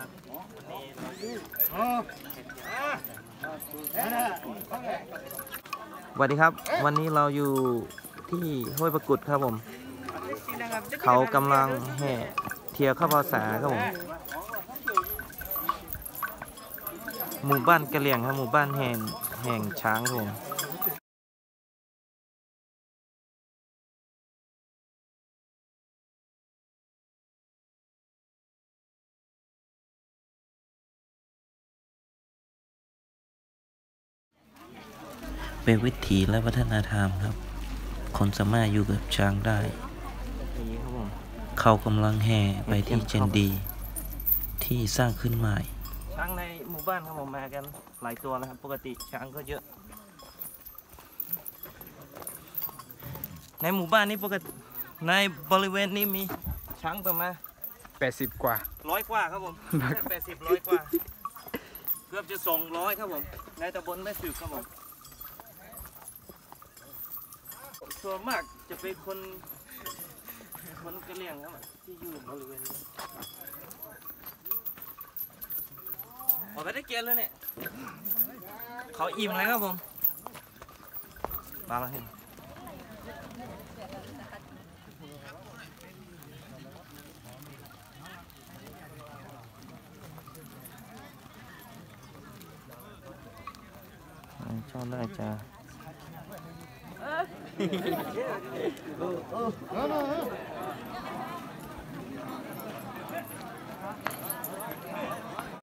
สวัสดีครับ วันนี้เราอยู่ที่ห้วยประกุดครับผม เขากำลังแห่เทียข้าภาษาครับผมหมู่บ้านกะเหลี่ยงครับหมู่บ้านแห่งแห่งช้างครับผม เป็นวิถีและวัฒนธรรมครับ คนสามารถอยู่กับช้างได้นี่ครับผมเขากำลังแห่ไปที่เจนดี ที่สร้างขึ้นใหม่ ช้างในหมู่บ้านครับผมมากันหลายตัวนะครับ ปกติช้างก็เยอะ ในหมู่บ้านนี้ปกติในบริเวณนี้มีช้างประมาณแปดสิบกว่าร้อยกว่าครับผมแปดสิบร้อยกว่า เกือบจะสองร้อยครับผม ในตำบลแม่สืบครับผม ส่วนมากจะเป็นคน คนกระเหรี่ยงครับที่อยู่บริเวณนี้ออกไปได้เกียนเลยเนี่ย เขาอิ่มแล้วครับผม มาแล้วเห็นชอบได้จ้า 어, 어. 어.